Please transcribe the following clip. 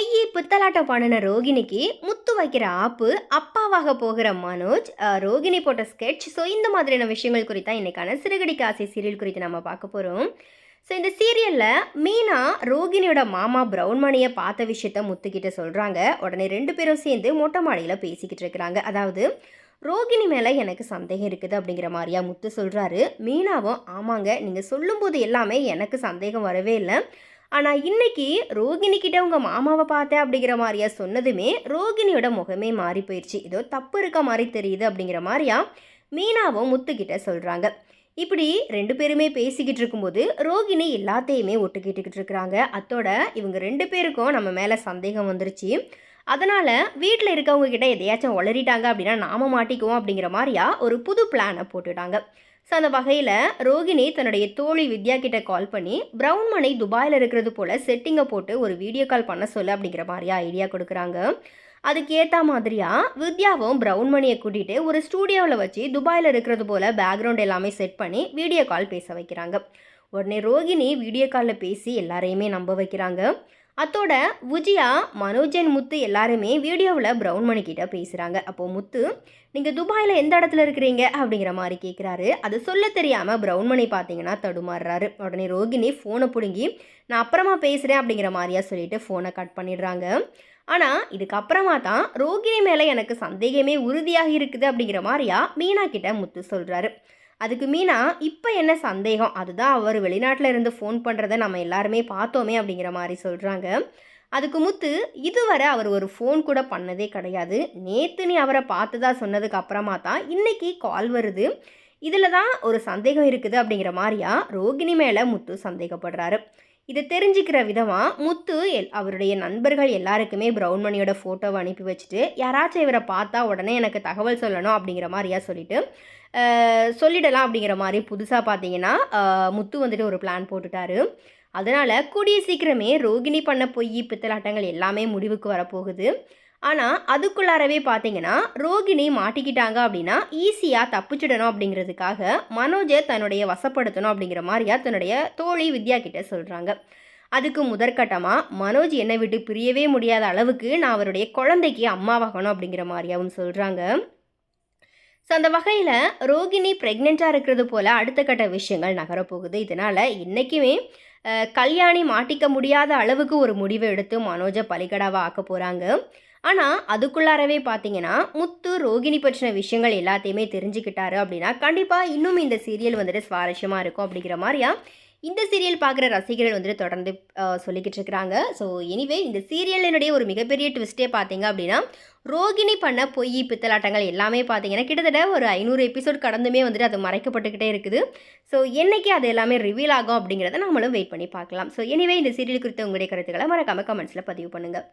பொய் பித்தலாட்டம் பண்ணின ரோகிணிக்கு முத்து வைக்கிற ஆப்பு அப்பாவாக போகிற மனோஜ் ரோகிணி போட்ட ஸ்கெட்ச் ஸோ இந்த மாதிரியான விஷயங்கள் குறித்தான் இன்னைக்கான சிறுகடிக்கு ஆசை சீரியல் குறித்து நம்ம பார்க்க போகிறோம் ஸோ இந்த சீரியலில் மீனா ரோகிணியோட மாமா பிரவுன்மணியை பார்த்த விஷயத்த முத்துக்கிட்ட சொல்கிறாங்க உடனே ரெண்டு பேரும் சேர்ந்து மொட்டை மாடியில் பேசிக்கிட்டு இருக்கிறாங்க. அதாவது ரோகிணி மேலே எனக்கு சந்தேகம் இருக்குது அப்படிங்கிற மாதிரியா முத்து சொல்கிறாரு மீனாவும் ஆமாங்க நீங்கள் சொல்லும்போது எல்லாமே எனக்கு சந்தேகம் வரவே இல்லை. ஆனால் இன்னைக்கு ரோகிணி கிட்ட உங்கள் மாமாவை பார்த்தேன் அப்படிங்கிற மாதிரியா சொன்னதுமே ரோகிணியோட முகமே மாறி போயிடுச்சு ஏதோ தப்பு இருக்க மாதிரி தெரியுது அப்படிங்கிற மாதிரியா மீனாவும் முத்துக்கிட்ட சொல்கிறாங்க இப்படி ரெண்டு பேருமே பேசிக்கிட்டு இருக்கும்போது ரோகிணி எல்லாத்தையுமே ஒட்டு கேட்டுக்கிட்டு இருக்கிறாங்க. அத்தோட இவங்க ரெண்டு பேருக்கும் நம்ம மேலே சந்தேகம் வந்துருச்சு. அதனால் வீட்டில் இருக்கவங்க கிட்ட எதையாச்சும் உளறிட்டாங்க அப்படின்னா நாம மாட்டிக்குவோம் அப்படிங்கிற மாதிரியா ஒரு புது பிளானை போட்டுட்டாங்க. ஸோ அந்த வகையில் ரோகிணி தன்னுடைய தோழி வித்யா கிட்ட கால் பண்ணி ப்ரௌன் மனை துபாயில் இருக்கிறது போல் செட்டிங்கை போட்டு ஒரு வீடியோ கால் பண்ண சொல்லு அப்படிங்கிற மாதிரியா ஐடியா கொடுக்குறாங்க. அதுக்கு ஏற்ற மாதிரியா வித்யாவும் ப்ரௌன் மணியை கூட்டிகிட்டு ஒரு ஸ்டூடியோவில் வச்சு துபாயில் இருக்கிறது போல் பேக்ரவுண்ட் எல்லாமே செட் பண்ணி வீடியோ கால் பேச வைக்கிறாங்க. உடனே ரோகிணி வீடியோ காலில் பேசி எல்லாரையுமே நம்ப வைக்கிறாங்க. அத்தோட விஜயா மனோஜன் முத்து எல்லாருமே வீடியோவில் ப்ரௌன் மணிக்கிட்ட பேசுகிறாங்க அப்போது முத்து நீங்கள் துபாயில் எந்த இடத்துல இருக்கிறீங்க? அப்படிங்கிற மாதிரி கேட்குறாரு அது சொல்ல தெரியாமல் ப்ரௌன் மணி பார்த்தீங்கன்னா தடுமாறுறாரு. உடனே ரோகிணி ஃபோனை பிடுங்கி நான் அப்புறமா பேசுகிறேன் அப்படிங்கிற மாதிரியா சொல்லிட்டு ஃபோனை கட் பண்ணிடுறாங்க. ஆனால் இதுக்கப்புறமா தான் ரோகிணி மேலே எனக்கு சந்தேகமே உறுதியாக இருக்குது அப்படிங்கிற மாதிரியா மீனா கிட்ட முத்து சொல்கிறாரு அதுக்கு மீனா இப்போ என்ன சந்தேகம்? அதுதான் அவர் வெளிநாட்டில் இருந்து ஃபோன் பண்ணுறத நம்ம எல்லாருமே பார்த்தோமே அப்படிங்கிற மாதிரி சொல்கிறாங்க அதுக்கு முத்து இதுவரை அவர் ஒரு ஃபோன் கூட பண்ணதே கிடையாது. நேற்று நீ அவரை பார்த்ததா சொன்னதுக்கு அப்புறமா தான் இன்னைக்கு கால் வருது. இதில் தான் ஒரு சந்தேகம் இருக்குது அப்படிங்கிற மாதிரியா? ரோகிணி மேலே முத்து சந்தேகப்படுறாரு. இதை தெரிஞ்சுக்கிற விதமாக முத்து எல் அவருடைய நண்பர்கள் எல்லாருக்குமே ப்ரௌன் மணியோட ஃபோட்டோவை அனுப்பி வச்சுட்டு யாராச்சும் இவரை பார்த்தா உடனே எனக்கு தகவல் சொல்லணும் அப்படிங்கிற மாதிரியா சொல்லிவிட்டு சொல்லிடலாம் அப்படிங்கிற மாதிரி புதுசாக பார்த்தீங்கன்னா முத்து வந்துட்டு ஒரு பிளான் போட்டுட்டாரு. அதனால் கூடிய சீக்கிரமே ரோகிணி பண்ண பொய் பித்தலாட்டங்கள் எல்லாமே முடிவுக்கு வரப்போகுது. ஆனால் அதுக்குள்ளாரவே பார்த்தீங்கன்னா ரோகிணி மாட்டிக்கிட்டாங்க அப்படின்னா ஈஸியாக தப்பிச்சிடணும் அப்படிங்கிறதுக்காக மனோஜை தன்னுடைய வசப்படுத்தணும் அப்படிங்கிற மாதிரியா தன்னுடைய தோழி வித்யா கிட்ட சொல்கிறாங்க அதுக்கு முதற்கட்டமாக மனோஜ் என்னை விட்டு பிரியவே முடியாத அளவுக்கு நான் அவருடைய குழந்தைக்கு அம்மாவாகணும் அப்படிங்கிற மாதிரியாவும் சொல்கிறாங்க ஸோ அந்த வகையில் ரோகிணி ப்ரெக்னெண்ட்டாக இருக்கிறது போல் அடுத்த கட்ட விஷயங்கள் நகரப்போகுது. இதனால் இன்றைக்குமே கல்யாணி மாட்டிக்க முடியாத அளவுக்கு ஒரு முடிவை எடுத்து மனோஜை பலிகடாவாக ஆக்க போகிறாங்க ஆனால் அதுக்குள்ளாரவே பார்த்தீங்கன்னா முத்து ரோகிணி பற்றின விஷயங்கள் எல்லாத்தையுமே தெரிஞ்சுக்கிட்டாரு அப்படின்னா கண்டிப்பாக இன்னும் இந்த சீரியல் வந்துட்டு சுவாரஸ்யமாக இருக்கும் அப்படிங்கிற மாதிரியா இந்த சீரியல் பார்க்குற ரசிகர்கள் வந்துட்டு தொடர்ந்து சொல்லிக்கிட்டு இருக்கிறாங்க. ஸோ எனிவே இந்த சீரியலினுடைய ஒரு மிகப்பெரிய ட்விஸ்ட்டே பார்த்தீங்க அப்படின்னா ரோகிணி பண்ண பொய் பித்தலாட்டங்கள் எல்லாமே பார்த்தீங்கன்னா கிட்டத்தட்ட ஒரு ஐநூறு எபிசோட் கடந்துமே வந்துட்டு அது மறைக்கப்பட்டுக்கிட்டே இருக்குது. ஸோ என்னைக்கு அது எல்லாமே ரிவீல் ஆகும் அப்படிங்கிறத நம்மளும் வெயிட் பண்ணி பார்க்கலாம். ஸோ எனிவே இந்த சீரியல் குறித்த உங்களுடைய கருத்துக்களை மறக்காமல் கமெண்ட்ஸில் பதிவு பண்ணுங்கள்